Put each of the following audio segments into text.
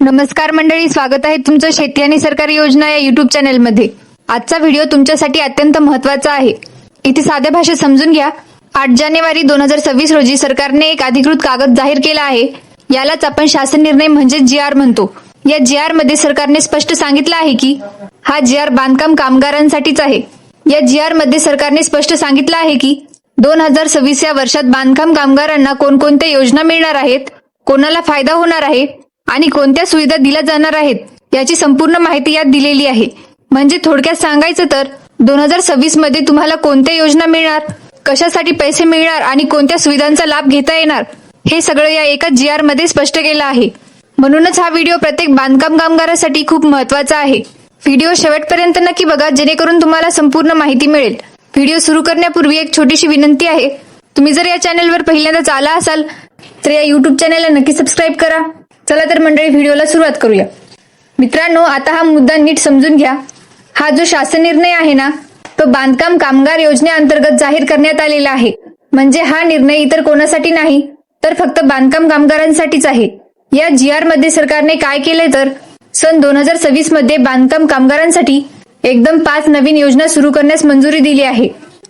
नमस्कार मंडळी स्वागत आहे तुमचं शेती आणि सरकारी योजना या युट्यूब चॅनेलमध्ये आजचा व्हिडिओ तुमच्यासाठी अत्यंत महत्त्वाचा आहे. इथे साध्या भाषेत समजून घ्या. आठ जानेवारी दोन हजार सव्वीस रोजी सरकारने एक अधिकृत कागद जाहीर केला आहे. यालाच आपण शासन निर्णय म्हणजे जी आर म्हणतो. या जी आरमध्ये सरकारने स्पष्ट सांगितलं आहे की हा जी आर बांधकाम कामगारांसाठीच आहे. या जी आरमध्ये सरकारने स्पष्ट सांगितलं आहे की दोन हजार सव्वीस या वर्षात बांधकाम कामगारांना कोणकोणत्या योजना मिळणार आहेत कोणाला फायदा होणार आहे आणि कोणत्या सुविधा दिल्या जाणार आहेत याची संपूर्ण माहिती यात दिलेली आहे. म्हणजे थोडक्यात सांगायचं तर दोन हजार सव्वीसमध्ये तुम्हाला कोणत्या योजना मिळणार कशासाठी पैसे मिळणार आणि कोणत्या सुविधांचा लाभ घेता येणार हे सगळं या एका जी आरमध्ये स्पष्ट केलं आहे. म्हणूनच हा व्हिडिओ प्रत्येक बांधकाम कामगारासाठी खूप महत्त्वाचा आहे. व्हिडिओ शेवटपर्यंत नक्की बघा जेणेकरून तुम्हाला संपूर्ण माहिती मिळेल. व्हिडिओ सुरू करण्यापूर्वी एक छोटीशी विनंती आहे. तुम्ही जर या चॅनलवर पहिल्यांदाच आला असाल तर या युट्यूब चॅनलला नक्की सबस्क्राईब करा. चला तर मंडळी व्हिडिओला सुरुवात करूया. मित्रांनो आता हा मुद्दा नीट समजून घ्या. हा जो शासन निर्णय आहे ना तो बांधकाम कामगार योजनेअंतर्गत जाहीर करण्यात आलेला आहे. म्हणजे हा निर्णय इतर कोणासाठी नाही तर फक्त बांधकाम कामगारांसाठीच आहे. या जी आरमध्ये सरकारने काय केले तर सन दोन हजार सव्वीसमध्ये बांधकाम कामगारांसाठी एकदम पाच नवीन योजना सुरू करण्यास मंजुरी दिली आहे.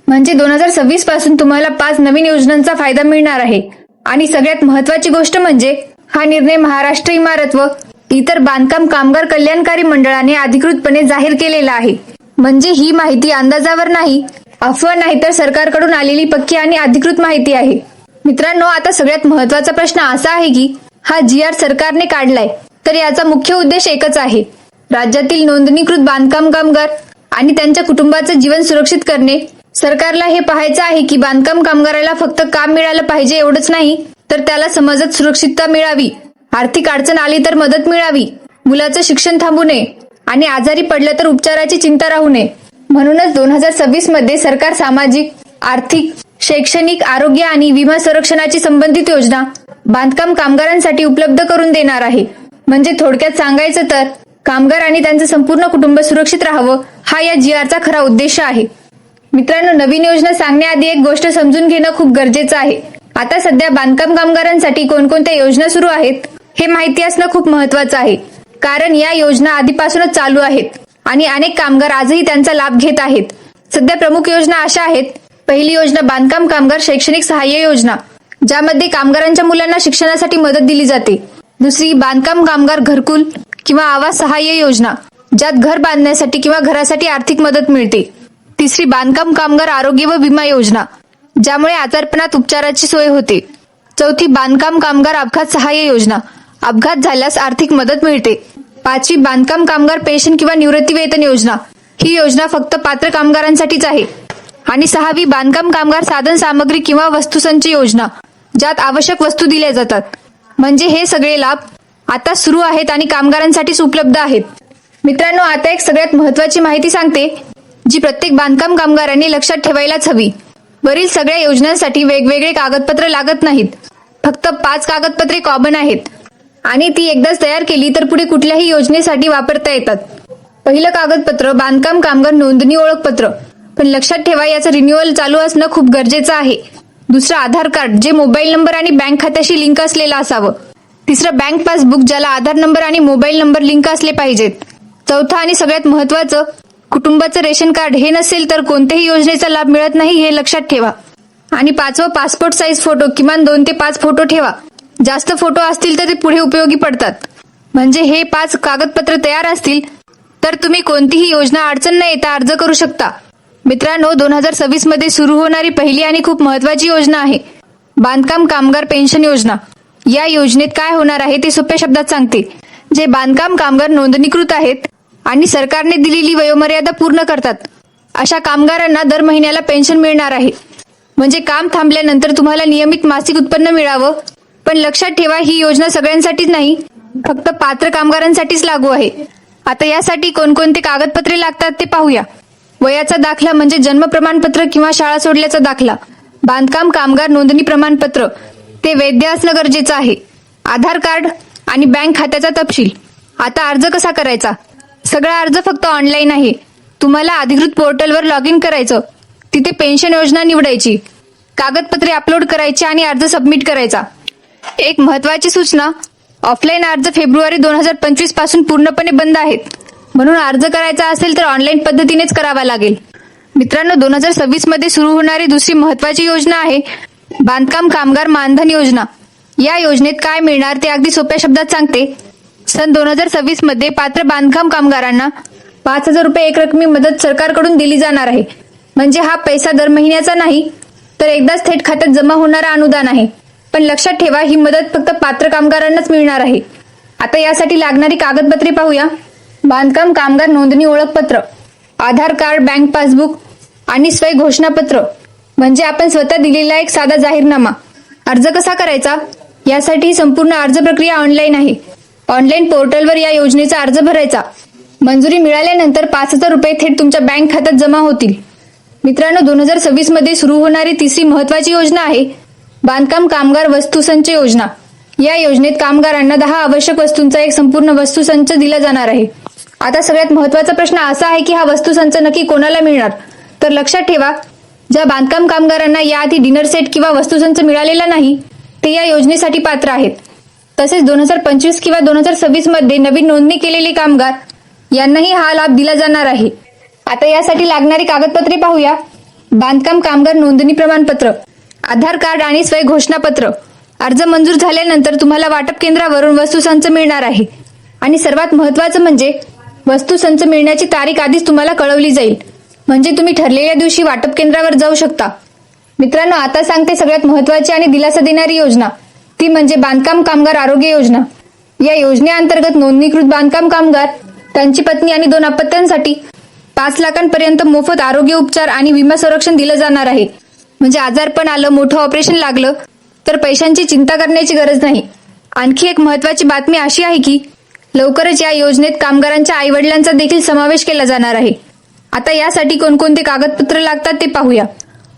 म्हणजे दोन हजार सव्वीसपासून तुम्हाला पाच नवीन योजनांचा फायदा मिळणार आहे. आणि सगळ्यात महत्वाची गोष्ट म्हणजे हा निर्णय महाराष्ट्र इमारत व इतर बांधकाम कामगार कल्याणकारी मंडळाने अधिकृतपणे जाहीर केलेला आहे. म्हणजे ही माहिती अंदाजावर नाही अफवा नाही तर सरकारकडून आलेली पक्की आणि अधिकृत माहिती आहे. मित्रांनो आता सगळ्यात महत्त्वाचा प्रश्न असा आहे की हा जी आर सरकारने काढलाय तर याचा मुख्य उद्देश एकच आहे. राज्यातील नोंदणीकृत बांधकाम कामगार आणि त्यांच्या कुटुंबाचं जीवन सुरक्षित करणे. सरकारला हे पाहायचं आहे की बांधकाम कामगाराला फक्त काम मिळालं पाहिजे एवढंच नाही तर त्याला समाजात सुरक्षितता मिळावी. आर्थिक अडचण आली तर मदत मिळावी. मुलाचं शिक्षण थांबू नये. आणि आजारी पडलं तर उपचाराची चिंता राहू नये. म्हणूनच दोन हजार सव्वीसमध्ये सरकार सामाजिक आर्थिक शैक्षणिक आरोग्य आणि विमा संरक्षणाची संबंधित योजना बांधकाम कामगारांसाठी उपलब्ध करून देणार आहे. म्हणजे थोडक्यात सांगायचं तर कामगार आणि त्यांचं संपूर्ण कुटुंब सुरक्षित राहावं हा या जी आरचा खरा उद्देश आहे. मित्रांनो नवीन योजना सांगण्याआधी एक गोष्ट समजून घेणं खूप गरजेचं आहे. आता सध्या बांधकाम कामगारांसाठी कोणकोणत्या योजना सुरू आहेत हे माहिती असणं खूप महत्वाचं आहे. कारण या योजना आधीपासूनच चालू आहेत आणि अनेक कामगार आजही त्यांचा लाभ घेत आहेत. सध्या प्रमुख योजना अशा आहेत. पहिली योजना बांधकाम कामगार शैक्षणिक सहाय्य योजना ज्यामध्ये कामगारांच्या मुलांना शिक्षणासाठी मदत दिली जाते. दुसरी बांधकाम कामगार घरकुल किंवा आवास सहाय्य योजना ज्यात घर बांधण्यासाठी किंवा घरासाठी आर्थिक मदत मिळते. तिसरी बांधकाम कामगार आरोग्य व विमा योजना ज्यामुळे आजारपणात उपचाराची सोय होते. चौथी बांधकाम कामगार अपघात सहाय्य योजना. अपघात झाल्यास आर्थिक मदत मिळते. पाचवी बांधकाम कामगार पेन्शन किंवा निवृत्ती वेतन योजना. ही योजना फक्त पात्र कामगारांसाठीच आहे. आणि सहावी बांधकाम कामगार साधन सामग्री किंवा वस्तुसंच योजना ज्यात आवश्यक वस्तू दिल्या जातात. म्हणजे हे सगळे लाभ आता सुरू आहेत आणि कामगारांसाठीच उपलब्ध आहेत. मित्रांनो आता एक सगळ्यात महत्वाची माहिती सांगते जी प्रत्येक बांधकाम कामगारांनी लक्षात ठेवायलाच हवी. वरील सगळ्या योजनांसाठी वेगवेगळे कागदपत्र लागत नाहीत. फक्त पाच कागदपत्रे कॉमन आहेत. आणि ती एकदाच तयार केली तर पुढे कुठल्याही योजनेसाठी वापरता येतात. पहिलं कागदपत्र बांधकाम कामगार नोंदणी ओळखपत्र. पण लक्षात ठेवा याचं रिन्युअल चालू असणं खूप गरजेचं आहे. दुसरं आधार कार्ड जे मोबाईल नंबर आणि बँक खात्याशी लिंक असलेलं असावं. तिसरं बँक पासबुक ज्याला आधार नंबर आणि मोबाईल नंबर लिंक असले पाहिजेत. चौथं आणि सगळ्यात महत्वाचं कुटुंबाचं रेशन कार्ड हे नसेल तर कोणत्याही योजनेचा लाभ मिळत नाही हे लक्षात ठेवा. आणि पाचवं पासपोर्ट साईज फोटो किमान दोन ते पाच फोटो ठेवा. जास्त फोटो असतील तर ते पुढे उपयोगी पडतात. म्हणजे हे पाच कागदपत्र तयार असतील तर तुम्ही कोणतीही योजना अडचण न येता अर्ज करू शकता. मित्रांनो दोन हजार सव्वीसमध्ये सुरू होणारी पहिली आणि खूप महत्वाची योजना आहे. बांधकाम कामगार पेन्शन योजना. या योजनेत काय होणार आहे ते सोप्या शब्दात सांगते. जे बांधकाम कामगार नोंदणीकृत आहेत आणि सरकारने दिलेली वयोमर्यादा पूर्ण करतात. अशा कामगारांना दर महिन्याला पेन्शन मिळणार आहे. म्हणजे काम थांबल्यानंतर तुम्हाला नियमित मासिक उत्पन्न मिळावं. पण लक्षात ठेवा ही योजना सगळ्यांसाठीच नाही फक्त पात्र कामगारांसाठीच लागू आहे. आता यासाठी कोणकोणते कागदपत्रे लागतात ते पाहूया. वयाचा दाखला म्हणजे जन्म प्रमाणपत्र किंवा शाळा सोडल्याचा दाखला. बांधकाम कामगार नोंदणी प्रमाणपत्र. ते वैध असणं गरजेचं आहे. आधार कार्ड आणि बँक खात्याचा तपशील. आता अर्ज कसा करायचा? सगळा अर्ज फक्त ऑनलाईन आहे. तुम्हाला अधिकृत पोर्टलवर लॉग इन करायचं. तिथे पेन्शन योजना निवडायची. कागदपत्रे अपलोड करायची आणि अर्ज सबमिट करायचा. एक महत्वाची सूचना ऑफलाईन अर्ज फेब्रुवारी दोन हजार पंचवीसपासून पूर्णपणे बंद आहेत. म्हणून अर्ज करायचा असेल तर ऑनलाईन पद्धतीनेच करावा लागेल. मित्रांनो दोन हजार सव्वीसमध्ये सुरू होणारी दुसरी महत्वाची योजना आहे बांधकाम कामगार मानधन योजना. या योजनेत काय मिळणार ते अगदी सोप्या शब्दात सांगते. सन दोन हजार सव्वीसमध्ये पात्र बांधकाम कामगारांना पाच हजार रुपये एक रकमी मदत सरकारकडून दिली जाणार आहे. म्हणजे हा पैसा दर महिन्याचा नाही तर एकदाच थेट खात्यात जमा होणारा अनुदान आहे. पण लक्षात ठेवा ही मदत फक्त पात्र कामगारांनाच मिळणार आहे. आता यासाठी लागणारी कागदपत्रे पाहूया. बांधकाम कामगार नोंदणी ओळखपत्र आधार कार्ड बँक पासबुक आणि स्वय घोषणापत्र. म्हणजे आपण स्वतः दिलेला एक साधा जाहीरनामा. अर्ज कसा करायचा? यासाठी ही संपूर्ण अर्ज प्रक्रिया ऑनलाईन आहे. ऑनलाईन पोर्टलवर या योजनेचा अर्ज भरायचा. मंजुरी मिळाल्यानंतर पाच हजार रुपये थेट तुमच्या बँक खात्यात जमा होतील. मित्रांनो दोन हजार सव्वीसमध्ये सुरू होणारी तिसरी महत्वाची योजना आहे बांधकाम कामगार वस्तुसंच योजना. या योजनेत कामगारांना दहा आवश्यक वस्तूंचा एक संपूर्ण वस्तुसंच दिला जाणार आहे. आता सगळ्यात महत्त्वाचा प्रश्न असा आहे की हा वस्तुसंच नक्की कोणाला मिळणार? तर लक्षात ठेवा ज्या बांधकाम कामगारांना याआधी डिनर सेट किंवा वस्तुसंच मिळालेला नाही ते या योजनेसाठी पात्र आहेत. तसेच दोन हजार पंचवीस किंवा दोन हजार सव्वीसमध्ये नवीन नोंदणी केलेले कामगार यांनाही हा लाभ दिला जाणार आहे. आता यासाठी लागणारी कागदपत्रे पाहूया. बांधकाम कामगार नोंदणी प्रमाणपत्र आधार कार्ड आणि स्वय घोषणापत्र अर्ज मंजूर झाल्यानंतर तुम्हाला वाटप केंद्रावरून वस्तुसंच मिळणार आहे. आणि सर्वात महत्वाचं म्हणजे वस्तुसंच मिळण्याची तारीख आधीच तुम्हाला कळवली जाईल. म्हणजे तुम्ही ठरलेल्या दिवशी वाटप केंद्रावर जाऊ शकता. मित्रांनो आता सांगते सगळ्यात महत्वाची आणि दिलासा देणारी योजना. ती म्हणजे बांधकाम कामगार आरोग्य योजना. या योजनेअंतर्गत नोंदणीकृत बांधकाम कामगार त्यांची पत्नी आणि दोन अपत्यांसाठी पाच लाखांपर्यंत मोफत आरोग्य उपचार आणि विमा संरक्षण दिलं जाणार आहे. म्हणजे आजारपण आलं मोठं ऑपरेशन लागलं तर पैशांची चिंता करण्याची गरज नाही. आणखी एक महत्वाची बातमी अशी आहे की लवकरच या योजनेत कामगारांच्या आई वडिलांचा देखील समावेश केला जाणार आहे. आता यासाठी कोणकोणते कागदपत्र लागतात ते पाहूया.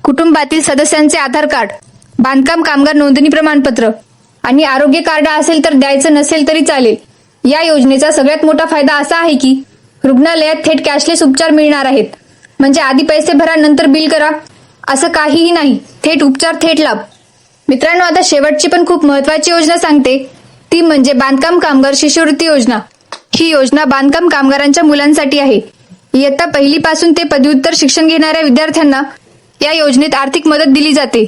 कुटुंबातील सदस्यांचे आधार कार्ड बांधकाम कामगार नोंदणी प्रमाणपत्र आणि आरोग्य कार्ड असेल तर द्यायचं नसेल तरी चालेल. या योजनेचा सगळ्यात मोठा फायदा असा आहे की रुग्णालयात थेट कॅशलेस उपचार मिळणार आहेत. म्हणजे आधी पैसे भरा नंतर बिल करा असं काहीही नाही. थेट उपचार थेट लाभ. मित्रांनो आता शेवटची पण खूप महत्वाची योजना सांगते. ती म्हणजे बांधकाम कामगार शिष्यवृत्ती योजना. ही योजना बांधकाम कामगारांच्या मुलांसाठी आहे. इयत्ता पहिलीपासून ते पदव्युत्तर शिक्षण घेणाऱ्या विद्यार्थ्यांना या योजनेत आर्थिक मदत दिली जाते.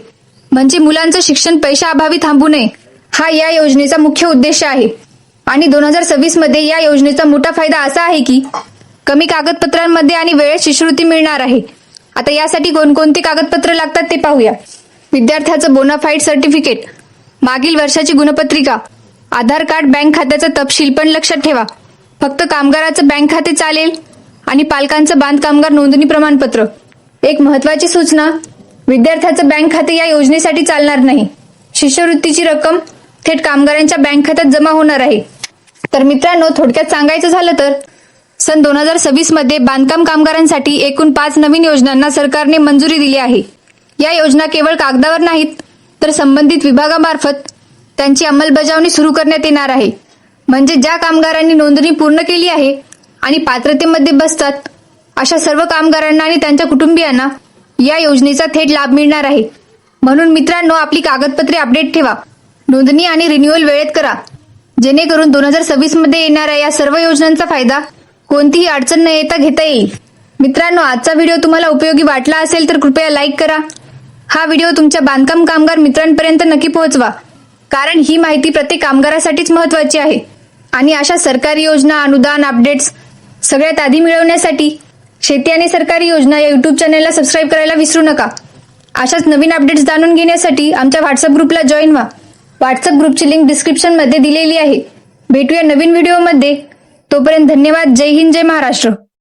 म्हणजे मुलांचं शिक्षण पैशाअभावी थांबू नये. हा या योजनेचा मुख्य उद्देश आहे. आणि दोन हजार सव्वीसमध्ये या योजनेचा मोठा फायदा असा आहे की कमी कागदपत्रांमध्ये आणि वेळेत शिष्यवृत्ती मिळणार आहे. आता यासाठी कोणकोणती कागदपत्र लागतात ते पाहूया. विद्यार्थ्याचं बोनाफाईड सर्टिफिकेट मागील वर्षाची गुणपत्रिका आधार कार्ड बँक खात्याचा तपशील पण लक्षात ठेवा. फक्त कामगाराचं बँक खाते चालेल आणि पालकांचं बांधकामगार नोंदणी प्रमाणपत्र. एक महत्वाची सूचना विद्यार्थ्याचं बँक खाते या योजनेसाठी चालणार नाही. शिष्यवृत्तीची रक्कम थेट कामगारांच्या बँक खात्यात जमा होणार आहे. तर मित्रांनो थोडक्यात सांगायचं झालं तर सन दोन हजार सव्वीसमध्ये बांधकाम कामगारांसाठी एकूण पाच नवीन योजनांना सरकारने मंजुरी दिली आहे. या योजना केवळ कागदावर नाहीत तर संबंधित विभागामार्फत त्यांची अंमलबजावणी सुरू करण्यात येणार आहे. म्हणजे ज्या कामगारांनी नोंदणी पूर्ण केली आहे आणि पात्रतेमध्ये बसतात अशा सर्व कामगारांना आणि त्यांच्या कुटुंबियांना या योजनेचा थेट लाभ मिळणार आहे. म्हणून मित्रांनो आपली कागदपत्रे अपडेट ठेवा. नोंदणी आणि रिन्युअल वेळेत करा. जेणेकरून दोन हजार सव्वीसमध्ये येणाऱ्या या सर्व योजनांचा फायदा कोणतीही अडचण न येता घेता येईल. मित्रांनो आजचा व्हिडिओ तुम्हाला उपयोगी वाटला असेल तर कृपया लाईक करा. हा व्हिडिओ तुमच्या बांधकाम कामगार मित्रांपर्यंत नक्की पोहोचवा. कारण ही माहिती प्रत्येक कामगारासाठीच महत्वाची आहे. आणि अशा सरकारी योजना अनुदान अपडेट्स सगळ्यात आधी मिळवण्यासाठी शेती आणि सरकारी योजना या युट्यूब चॅनलला सबस्क्राईब करायला विसरू नका. अशाच नवीन अपडेट्स जाणून घेण्यासाठी आमच्या व्हॉट्सअप ग्रुपला जॉईन व्हा. व्हॉट्सअप ग्रुपची लिंक डिस्क्रिप्शनमध्ये दिलेली आहे. भेटूया नवीन व्हिडिओमध्ये. तोपर्यंत धन्यवाद. जय हिंद जय महाराष्ट्र.